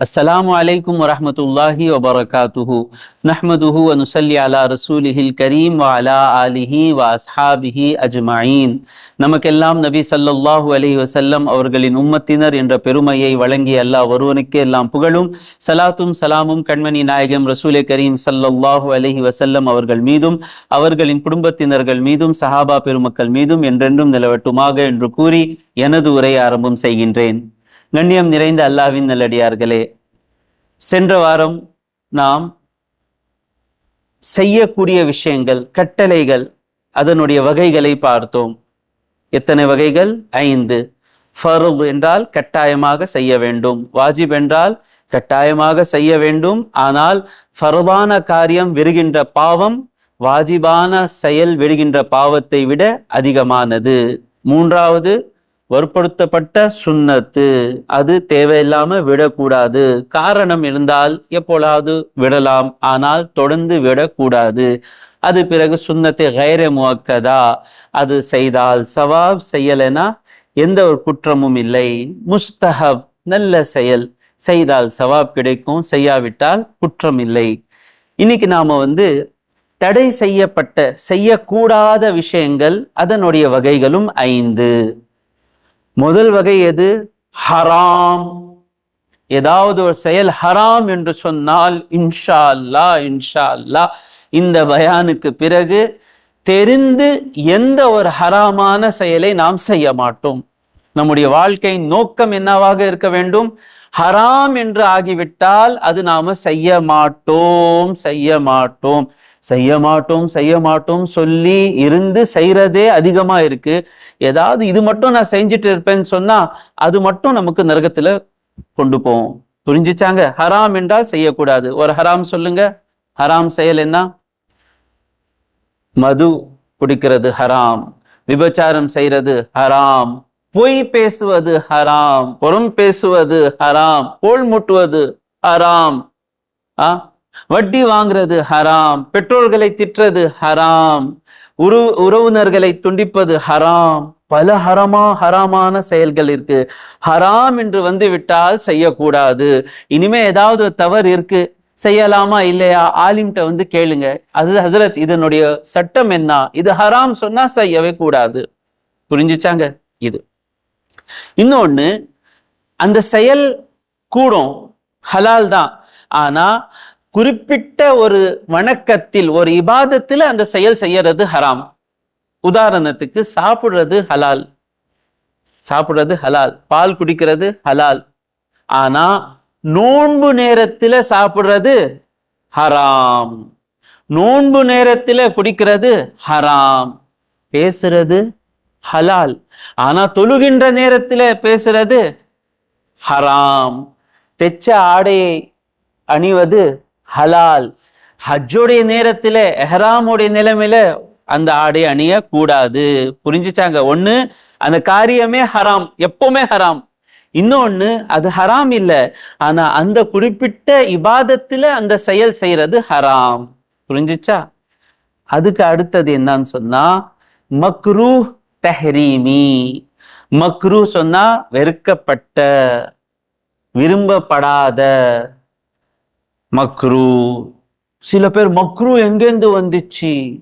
السلام عليكم ورحمة الله وبركاته نحمده ونصلي على رسوله الكريم وعلى آله وأصحابه أجمعين நமக்கெல்லாம் நபி ஸல்லல்லாஹு அலைஹி வஸல்லம் அவர்களின் உம்மத்தினர் என்ற பெருமையை வழங்கிய அல்லாஹ் ஒருவனுக்கு எல்லாம் புகழும் சலாத்தும் சலாமும் கண்மணி நாயகம் ரசூலே கரீம் ஸல்லல்லாஹு அலைஹி வஸல்லம் அவர்கள் மீதும் அவர்களின் குடும்பத்தினர்கள் மீதும் சஹாபா பெருமக்கள் மீதும் என்றென்றும் நிலவட்டுமாக என்று கூறி எனது உரை ஆரம்பம் செய்கின்றேன் கண்ணியம் நிறைந்த அல்லாவின் நல்லடியார்களே சென்ற வாரம் நாம் செய்யக்கூடிய விஷயங்கள் கட்டளைகள் அதனுடைய வகைகளை பார்த்தோம். எத்தனை வகைகள்? ஐந்து. ஃபர்து என்றால் கட்டாயமாக செய்ய வேண்டும். வாஜிப் என்றால் கட்டாயமாக செய்ய வேண்டும். ஆனால் ஃபர்தான காரியம் விருகின்ற பாவம் வாஜிபான செயல் விடுகின்ற பாவத்தை விட அதிகமானது. மூன்றாவது வற்புறுத்தப்பட்ட சுண்ணத்து. அது தேவையில்லாம விடக்கூடாது. காரணம் இருந்தால் எப்பொழுது விடலாம். ஆனால் தொடர்ந்து விடக்கூடாது. அது பிறகு சுண்ணத்தை கைர முவக்கதா? அது செய்தால் சவாப் செய்யலைனா எந்த ஒரு குற்றமும் இல்லை. முஸ்தஹப் நல்ல செயல். செய்தால் சவாப் கிடைக்கும். செய்யாவிட்டால் குற்றம் இல்லை. இன்னைக்கு நாம வந்து தடை செய்யப்பட்ட செய்யக்கூடாத விஷயங்கள் அதனுடைய வகைகளும் ஐந்து. முதல் வகை எது? ஹராம். ஏதாவது ஒரு செயல் ஹராம் என்று சொன்னால் இன்ஷா அல்லா இன்ஷா அல்லா இந்த பயானுக்கு பிறகு தெரிந்து எந்த ஒரு ஹராமான செயலை நாம் செய்ய மாட்டோம். நம்முடைய வாழ்க்கையின் நோக்கம் என்னவாக இருக்க வேண்டும்? ஹராம் என்று ஆகிவிட்டால் அது நாம செய்ய மாட்டோம் செய்ய மாட்டோம். செய்ய மாட்டோம் செய்ய மாட்டோம் சொல்லி இருந்து செய்யறதே அதிகமா இருக்கு. ஏதாவது இது மட்டும் நான் செஞ்சுட்டு இருப்பேன்னு சொன்னா அது மட்டும் நமக்கு நரகத்துல கொண்டு போவோம் புரிஞ்சிச்சாங்க? ஹராம் என்றால் செய்யக்கூடாது. ஒரு ஹராம் சொல்லுங்க. ஹராம் செயல் என்ன? மது குடிக்கிறது ஹராம். விபச்சாரம் செய்யறது ஹராம். பொய் பேசுவது ஹராம் புறம் பேசுவது ஹராம் கோல் முட்டுவது ஹராம் ஆ? வட்டி வாங்குறது ஹராம் பெற்றோர்களை திட்டுறது ஹராம் உரு உறவினர்களை துண்டிப்பது ஹராம். பல ஹரமா ஹராமான செயல்கள் இருக்கு. ஹராம் என்று வந்து விட்டால் செய்யக்கூடாது. இனிமே ஏதாவது தவறு இருக்கு. செய்யலாமா இல்லையா? ஆலிம்கிட்ட வந்து கேளுங்க. அது ஹசரத் இதனுடைய சட்டம் என்ன? இது ஹராம் சொன்னா செய்யவே கூடாது. புரிஞ்சுச்சாங்க? இது. இன்னொன்னு அந்த செயல் கூடும். ஹலால் தான். ஆனா குறிப்பிட்ட ஒரு வணக்கத்தில் ஒரு இபாதத்தில் அந்த செயல் செய்யறது ஹராம். உதாரணத்துக்கு சாப்பிடுறது ஹலால். சாப்பிடுறது ஹலால். பால் குடிக்கிறது ஹலால். ஆனா நோன்பு நேரத்தில் சாப்பிடுறது ஹராம். நோன்பு நேரத்தில் குடிக்கிறது ஹராம். பேசுறது ஹலால். ஆனா தொழுகின்ற நேரத்தில் பேசுறது ஹராம். தெச்ச ஆடையை அணிவது ஹலால். ஹஜ்ஜோடைய நேரத்தில் எஹராமுடைய நிலைமையில அந்த ஆடை அணிய கூடாது புரிஞ்சுச்சாங்க அந்த காரியமே ஹராம். எப்பவுமே ஹராம். இன்னொன்று அது ஹராம் இல்லை. ஆனால் அந்த குறிப்பிட்ட இபாதத்தில் அந்த செயல் செய்யறது ஹராம். புரிஞ்சிச்சா? அதுக்கு அடுத்தது என்னன்னு சொன்னா மக்ரூ தஹ்ரீமி. மக்ரூ சொன்னா வெறுக்கப்பட்ட விரும்பப்படாத மக்ரூ. சில பேர் மக்ரூ எங்கேருந்து வந்துச்சு?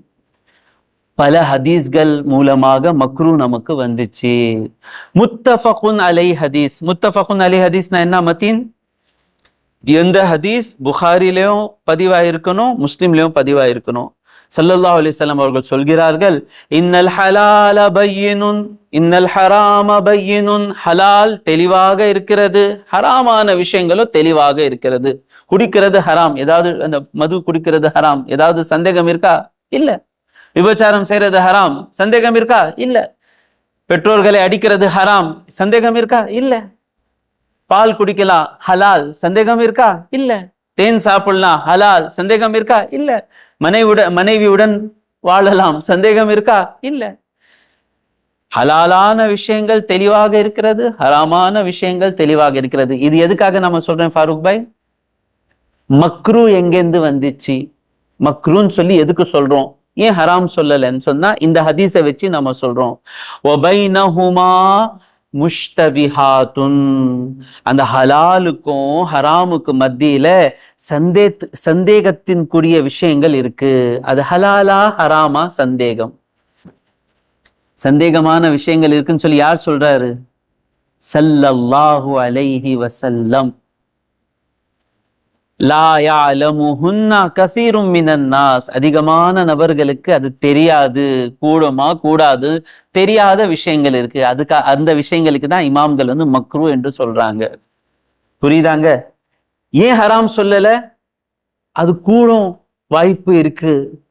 பல ஹதீஸ்கள் மூலமாக மக்ரூ நமக்கு வந்துச்சு. முத்தஃபகுன் அலை ஹதீஸ். முத்தஃபகுன் அலை ஹதீஸ்னா என்ன மத்தீன்? எந்த ஹதீஸ்? புகாரிலையும் பதிவாயிருக்கணும் முஸ்லீம்லையும் பதிவாயிருக்கணும். சல்லல்லா அலிசல்லாம் அவர்கள் சொல்கிறார்கள் இன்னல் ஹலால பையினுன் இன்னல் ஹராம பையினுன் ஹலால் தெளிவாக இருக்கிறது ஹராமான விஷயங்களும் தெளிவாக இருக்கிறது. குடிக்கிறது ஹராம் ஏதாவது அந்த மது குடிக்கிறது ஹராம் ஏதாவது சந்தேகம் இருக்கா? இல்லை. விபச்சாரம் செய்யறது ஹராம் சந்தேகம் இருக்கா? இல்லை. பெற்றோர்களை அடிக்கிறது ஹராம் சந்தேகம் இருக்கா? இல்லை. பால் குடிக்கலாம் ஹலால் சந்தேகம் இருக்கா? இல்லை. தேன் சாப்பிடலாம் ஹலால் சந்தேகம் இருக்கா? இல்ல. மனைவிட மனைவியுடன் வாழலாம் சந்தேகம் இருக்கா? இல்ல. ஹலாலான விஷயங்கள் தெளிவாக இருக்கிறது ஹராமான விஷயங்கள் தெளிவாக இருக்கிறது. இது எதுக்காக நம்ம சொல்றேன் ஃபாரூக் பாய்? மக்ரூ எங்கேருந்து வந்துச்சு? மக்ரூன்னு சொல்லி எதுக்கு சொல்றோம்? ஏன் ஹராம் சொல்லலைன்னு சொன்னா இந்த ஹதீஸை வச்சு நம்ம சொல்றோம். ஒபைனஹுமா முஷ்தபிஹாத்துன் அந்த ஹலாலுக்கும் ஹராமுக்கும் மத்தியில சந்தே சந்தேகத்தின்குரிய விஷயங்கள் இருக்கு. அது ஹலாலா ஹராமா சந்தேகம். சந்தேகமான விஷயங்கள் இருக்குன்னு சொல்லி யார் சொல்றாரு? சல்லல்லாஹு அலைஹி வசல்லம் அதிகமான நபர்களுக்கு அது தெரியாது. கூடுமா? கூடாது. தெரியாத விஷயங்கள் இருக்கு. அதுக்கு அந்த விஷயங்களுக்கு தான் இமாம்கள் வந்து மக்ரூ என்று சொல்றாங்க. புரியுதாங்க? ஏன் ஹராம் சொல்லல? அது கூடும் வாய்ப்பு இருக்கு.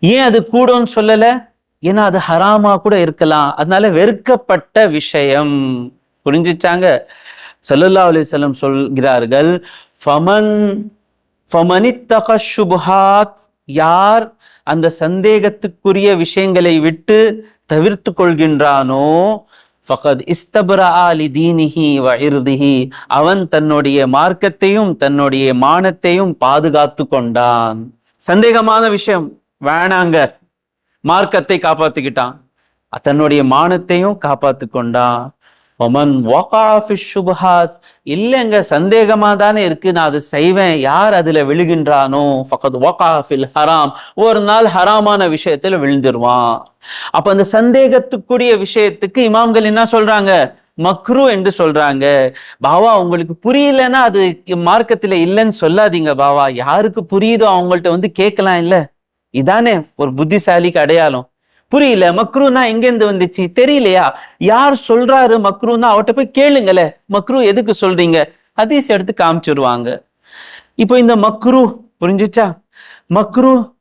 ஏன் அது கூடும்னு சொல்லல? ஏன்னா அது ஹராமா கூட இருக்கலாம். அதனால வெறுக்கப்பட்ட விஷயம். புரிஞ்சுச்சாங்க? சல்லல்லா அலிசல்லம் சொல்கிறார்கள் ஃபமன் ஃபமனித்தக சுபஹாத் யார் அந்த சந்தேகத்துக்குரிய விஷயங்களை விட்டு தவிர்த்து கொள்கின்றானோ ஃபகத் இஸ்தபரா அலி தீனிஹி வ அவன் தன்னுடைய மார்க்கத்தையும் தன்னுடைய மானத்தையும் பாதுகாத்து கொண்டான். சந்தேகமான விஷயம். வேணாங்க. மார்க்கத்தை காப்பாத்திக்கிட்டான். தன்னுடைய மானத்தையும் காப்பாத்து கொண்டான். ஒமன் சுபஹாத் இல்லைங்க சந்தேகமா தானே இருக்கு. நான் அது செய்வேன். யார் அதுல விழுகின்றானோ? ஃபகத் வகாஃபில் ஹராம் ஒரு நாள் ஹராமான விஷயத்துல விழுந்துருவான். அப்ப அந்த சந்தேகத்துக்குரிய விஷயத்துக்கு இமாம்கள் என்ன சொல்றாங்க? மக்ரு என்று சொல்றாங்க. பாவா உங்களுக்கு புரியலன்னா அது மார்க்கத்துல இல்லைன்னு சொல்லாதீங்க பாவா. யாருக்கு புரியுதோ அவங்கள்ட்ட வந்து கேட்கலாம் இல்ல. இதானே ஒரு புத்திசாலிக்கு அடையாளம். புரியல மக்ரூனா எங்கேருந்து வந்துச்சு? தெரியலையா? யார் சொல்றாரு மக்ரூனா? அவட்ட போய் கேளுங்களே. மக்ரூ எதுக்கு சொல்றீங்க? ஹதீஸ் எடுத்து காமிச்சிருவாங்க. இப்போ இந்த மக்ரூ புரிஞ்சுச்சா? மக்ரூ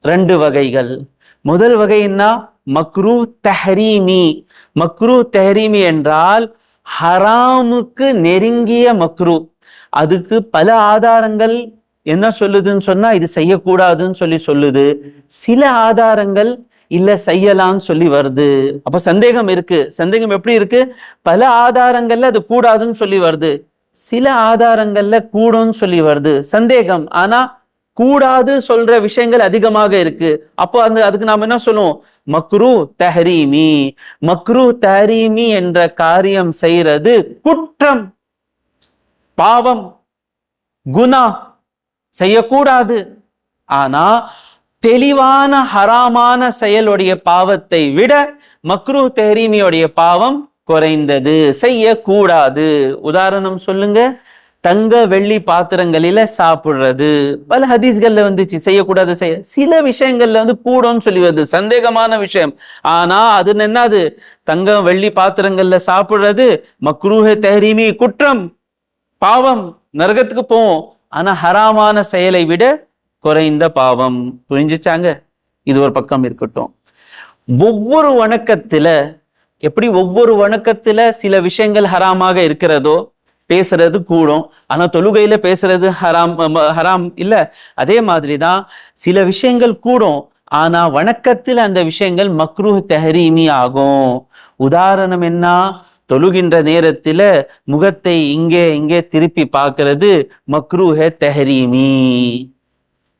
ரெண்டு வகைகள். முதல் வகை என்ன? மக்ரூ தஹரீமி. மக்ரூ தஹரீமி என்றால் ஹராமுக்கு நெருங்கிய மக்ரூ. அதுக்கு பல ஆதாரங்கள். என்ன சொல்லுதுன்னு சொன்னா இது செய்யக்கூடாதுன்னு சொல்லி சொல்லுது. சில ஆதாரங்கள் இல்லை செய்யலாம்னு சொல்லி வருது. அப்போ சந்தேகம் இருக்கு. சந்தேகம் எப்படி இருக்கு? பல ஆதாரங்கள்ல அது கூடாதுன்னு சொல்லி வருது. சில ஆதாரங்கள்ல கூடும்னு சொல்லி வருது. சந்தேகம். ஆனா கூடாது சொல்ற விஷயங்கள் அதிகமாக இருக்கு. அப்போ அந்த அதுக்கு நாம என்ன சொல்லுவோம்? மக்ரூ தஹரீமி. மக்ரூ தஹரீமி என்ற காரியம் செய்யறது குற்றம். பாவம். குணா. செய்யக்கூடாது. ஆனா தெளிவான ஹராமான செயலுடைய பாவத்தை விட மக்ரூ தெஹரீமியோடைய பாவம் குறைந்தது. செய்யக்கூடாது. உதாரணம் சொல்லுங்க. தங்க வெள்ளி பாத்திரங்களில சாப்பிடுறது. பல ஹதீஸ்கள்ல வந்துச்சு. செய்யக்கூடாது செய்ய சில விஷயங்கள்ல வந்து கூடும்னு சொல்லி வருது. சந்தேகமான விஷயம். ஆனா அது என்னது? தங்கம் வெள்ளி பாத்திரங்கள்ல சாப்பிடுறது மக்ரூஹ தெஹரீமி குற்றம். பாவம். நரகத்துக்கு போவோம். ஆனா ஹராமான செயலை விட குறைந்த பாவம் புரிஞ்சுச்சாங்க? இது ஒரு பக்கம் இருக்கட்டும். ஒவ்வொரு வணக்கத்துல எப்படி ஒவ்வொரு வணக்கத்துல சில விஷயங்கள் ஹராமாக இருக்கிறதோ பேசுறது கூடும். ஆனா தொழுகையில பேசுறது ஹராம் ஹராம் இல்ல. அதே மாதிரி தான் சில விஷயங்கள் கூடும். ஆனா வணக்கத்தில் அந்த விஷயங்கள் மக்ரூ தெஹரீமி ஆகும். உதாரணம் என்ன? தொழுகின்ற நேரத்துல முகத்தை இங்கே இங்கே திருப்பி பார்க்கறது மக்ரூஹ தெஹரீமி.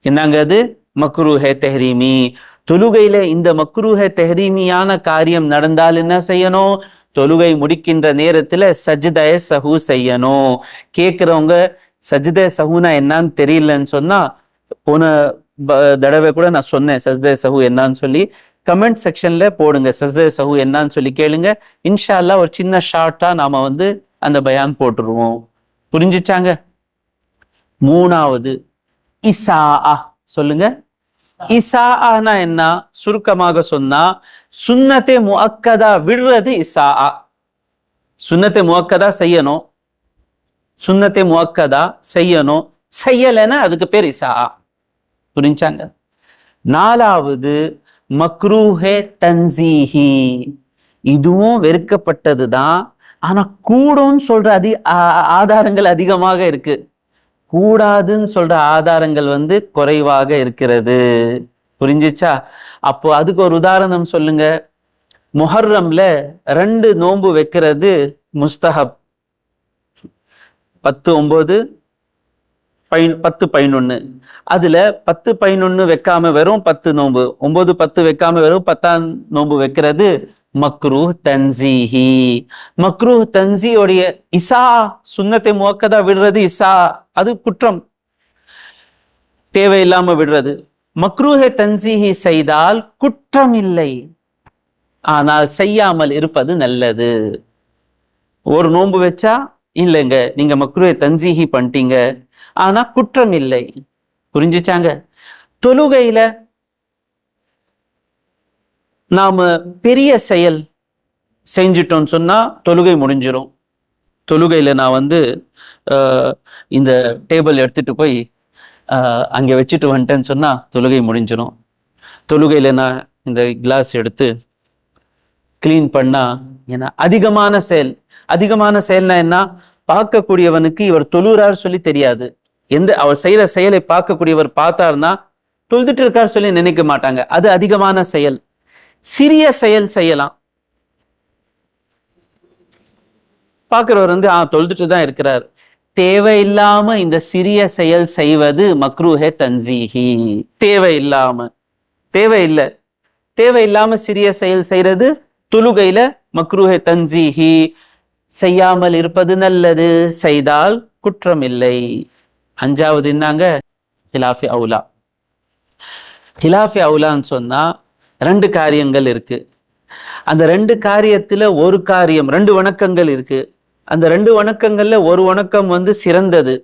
என்னங்க அது? மக்ரூஹே தெஹ்ரீமி. தொழுகையில இந்த மக்ரூஹ தெஹ்ரீமியான காரியம் நடந்தால் என்ன செய்யணும்? தொழுகை முடிக்கின்ற நேரத்துல சஜிதய சஹு செய்யணும். கேட்கிறவங்க சஜ்த சஹுனா என்னன்னு தெரியலன்னு சொன்னா போன தடவை கூட நான் சொன்னேன் சஜ்த சஹு என்னன்னு சொல்லி. கமெண்ட் செக்ஷன்ல போடுங்க சஜ்த சஹு என்னன்னு சொல்லி கேளுங்க. இன்ஷால்லா ஒரு சின்ன ஷார்ட்டா நாம வந்து அந்த பயான் போட்டுருவோம். புரிஞ்சுச்சாங்க? மூணாவது இசா சொல்லுங்க. இசா ஆனா என்ன? சுருக்கமாக சொன்னா சுன்னத்தை முக்கதா விடுறது இசா சுன்னத்தை முக்கதா செய்யணும். சுன்னத்தை முக்கதா செய்யணும். செய்யலைன்னா அதுக்கு பேர் இசா புரிஞ்சாங்க? நாலாவது மக்ரூஹே தன்சீஹி. இதுவும் வெறுக்கப்பட்டது தான் ஆனா கூடும் சொல்ற அதி ஆதாரங்கள் அதிகமாக இருக்கு. கூடாதுன்னு சொல்ற ஆதாரங்கள் வந்து குறைவாக இருக்கிறது. புரிஞ்சிச்சா? அப்போ அதுக்கு ஒரு உதாரணம் சொல்லுங்க. முஹர்ரம்ல ரெண்டு நோன்பு வைக்கிறது முஸ்தஹப். பத்து ஒன்பது பைன் பத்து பதினொன்று அதுல பத்து பதினொன்று வைக்காம வெறும் பத்து நோன்பு. ஒன்பது பத்து வைக்காம வெறும் பத்தாம் நோன்பு வைக்கிறது மக்ரூ தன்சிஹி. மக்ரூ தன்சியோடைய இசா சுண்ணத்தை முவக்கதா விடுறது இசா. அது குற்றம். தேவையில்லாம விடுறது. மக்ரூஹை தன்சீஹி செய்தால் குற்றம் இல்லை ஆனால் செய்யாமல் இருப்பது நல்லது. ஒரு நோன்பு வச்சா இல்லைங்க நீங்க மக்ரூஹை தன்சீஹி பண்ணிட்டீங்க. ஆனா குற்றம் இல்லை புரிஞ்சுச்சாங்க? தொழுகையில நாம பெரிய செயல் செஞ்சிட்டோம்னு சொன்னா தொழுகை முடிஞ்சிடும் தொழுகையில் நான் வந்து இந்த டேபிள் எடுத்துகிட்டு போய் அங்கே வச்சுட்டு வந்துட்டேன்னு சொன்னால் தொழுகை முடிஞ்சிடும் தொழுகையில் நான் இந்த கிளாஸ் எடுத்து க்ளீன் பண்ணால் ஏன்னா அதிகமான செயல். அதிகமான செயல்னா என்ன? பார்க்கக்கூடியவனுக்கு இவர் தொழுறார் சொல்லி தெரியாது. எந்த அவர் செய்கிற செயலை பார்க்கக்கூடியவர் பார்த்தாருன்னா தொழுதுட்டு இருக்கார் சொல்லி நினைக்க மாட்டாங்க. அது அதிகமான செயல். சிறிய செயல் செய்யலாம். பார்க்குறவர் வந்து ஆ தொழுதுட்டு தான் இருக்கிறார். தேவையில்லாம இந்த சிறிய செயல் செய்வது மக்ரூஹே தன்சீஹி. தேவையில்லாம. தேவையில்லை. தேவையில்லாம சிறிய செயல் செய்யறது துலுகையில மக்ரூஹே தன்சீஹி. செய்யாமல் இருப்பது நல்லது. செய்தால் குற்றம் இல்லை அஞ்சாவது இருந்தாங்க ஹிலாஃபி அவுலா. ஹிலாஃபி அவுலான்னு சொன்னா ரெண்டு காரியங்கள் இருக்கு. அந்த ரெண்டு காரியத்துல ஒரு காரியம் ரெண்டு வணக்கங்கள் இருக்கு. அந்த ரெண்டு வணக்கங்கள்ல ஒரு வணக்கம் வந்து சிறந்தது.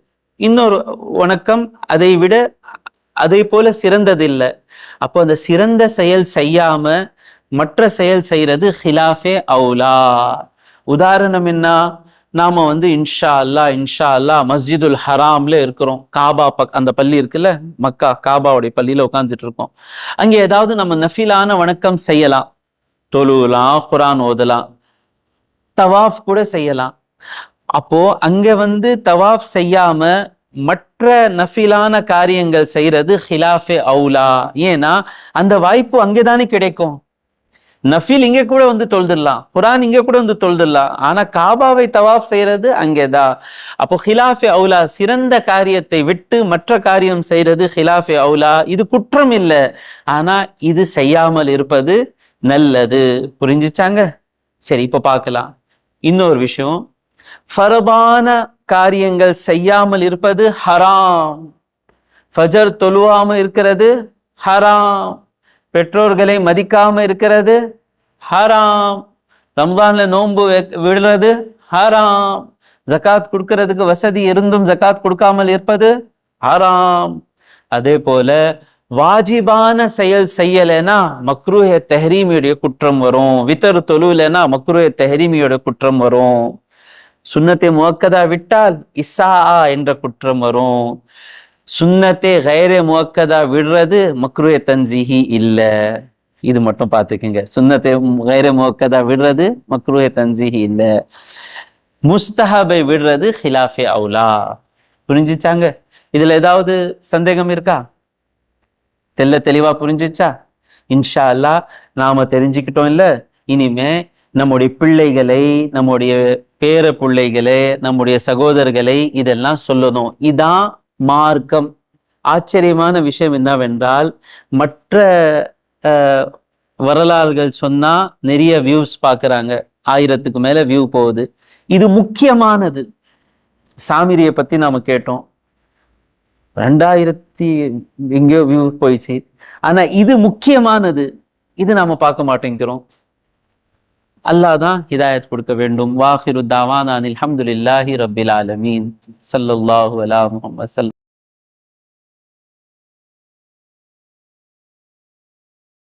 இன்னொரு வணக்கம் அதை விட அதை போல சிறந்தது இல்லை அப்போ அந்த சிறந்த செயல் செய்யாம மற்ற செயல் செய்யறது ஹிலாஃபே அவுலா உதாரணம் என்ன? நாம வந்து இன்ஷா அல்லா இன்ஷா அல்லா மஸ்ஜிதுல் ஹராம்ல இருக்கிறோம். காபா பக் அந்த பள்ளி இருக்குல்ல மக்கா காபாவுடைய பள்ளியில உட்காந்துட்டு இருக்கோம் அங்கே ஏதாவது நம்ம நஃபிலான வணக்கம் செய்யலாம். தொழுலாம் குரான் ஓதலாம். தவாஃப் கூட செய்யலாம். அப்போ அங்க வந்து தவாஃப் செய்யாம மற்ற நஃபிலான காரியங்கள் செய்யறது ஹிலாஃபே அவுலா. ஏன்னா அந்த வாய்ப்பு அங்கேதானே கிடைக்கும். நஃபில் இங்க கூட வந்து தொழுதுடலாம். குரான் இங்க கூட வந்து தொழுதுடலாம். ஆனா காபாவை தவாஃப் செய்யறது அங்கேதான் அப்போ ஹிலாஃபே அவுலா சிறந்த காரியத்தை விட்டு மற்ற காரியம் செய்யறது ஹிலாஃபே அவுலா. இது குற்றம் இல்லை. ஆனா இது செய்யாமல் இருப்பது நல்லது. புரிஞ்சுச்சாங்க? சரி இப்ப பார்க்கலாம். இன்னொரு விஷயம். ஃபரதான காரியங்கள் செய்யாமல் இருப்பது ஹராம். ஃபஜர் தொழுவாம இருக்கிறது ஹராம். பெற்றோர்களை மதிக்காம இருக்கிறது ஹராம். ரம்ஜான்ல நோன்பு விடுறது ஹராம். ஜகாத் கொடுக்கறதுக்கு வசதி இருந்தும் ஜக்காத் கொடுக்காமல் இருப்பது ஹராம். அதே போல வாஜிபான செயல் செய்யலைன்னா மக்ரூஹ தெஹரீமியுடைய குற்றம் வரும். வித்தர் தொழுலைன்னா மக்ரூஹ தெஹரீமியோட குற்றம் வரும். சுன்னத்தை முவக்கதா விட்டால் இசா என்ற குற்றம் வரும். சுண்ணத்தை கைரே முவக்கதா விடுறது மக்ருவே தன்சிஹி இல்லை. இது மட்டும் பார்த்துக்கோங்க. சுண்ணத்தை கைரே முவக்கதா விடுறது மக்ருவே தன்சிஹி இல்லை. முஸ்தஹபை விடுறது ஹிலாஃபே அவுலா. புரிஞ்சுச்சாங்க? இதில் ஏதாவது சந்தேகம் இருக்கா? தெல்ல தெளிவாக புரிஞ்சுச்சா? இன்ஷா அல்லாஹ் நாம தெரிஞ்சுக்கிட்டோம் இல்லை. இனிமே நம்முடைய பிள்ளைகளை நம்முடைய பேர பிள்ளைகளை நம்முடைய சகோதரர்களை இதெல்லாம் சொல்லணும். இதான் மார்க்கம். ஆச்சரியமான விஷயம் என்னவென்றால் மற்ற வரலாறுகள் சொன்னா நிறைய வியூஸ் பார்க்குறாங்க. ஆயிரத்துக்கு மேல வியூ போகுது. இது முக்கியமானது. சாமிரியை பத்தி நாம கேட்டோம். ரெண்டாயிரத்தி எங்கேயோ வியூ போயிடுச்சு. ஆனா இது முக்கியமானது. இது நாம பார்க்க மாட்டேங்கிறோம். அல்லாஹ் தான் ஹிதாயத் கொடுக்க வேண்டும். வாஹிரு தாவான் அனில் ரபில் ரப்பில் ஆலமீன். ஸல்லல்லாஹு அலா முஹம்மது.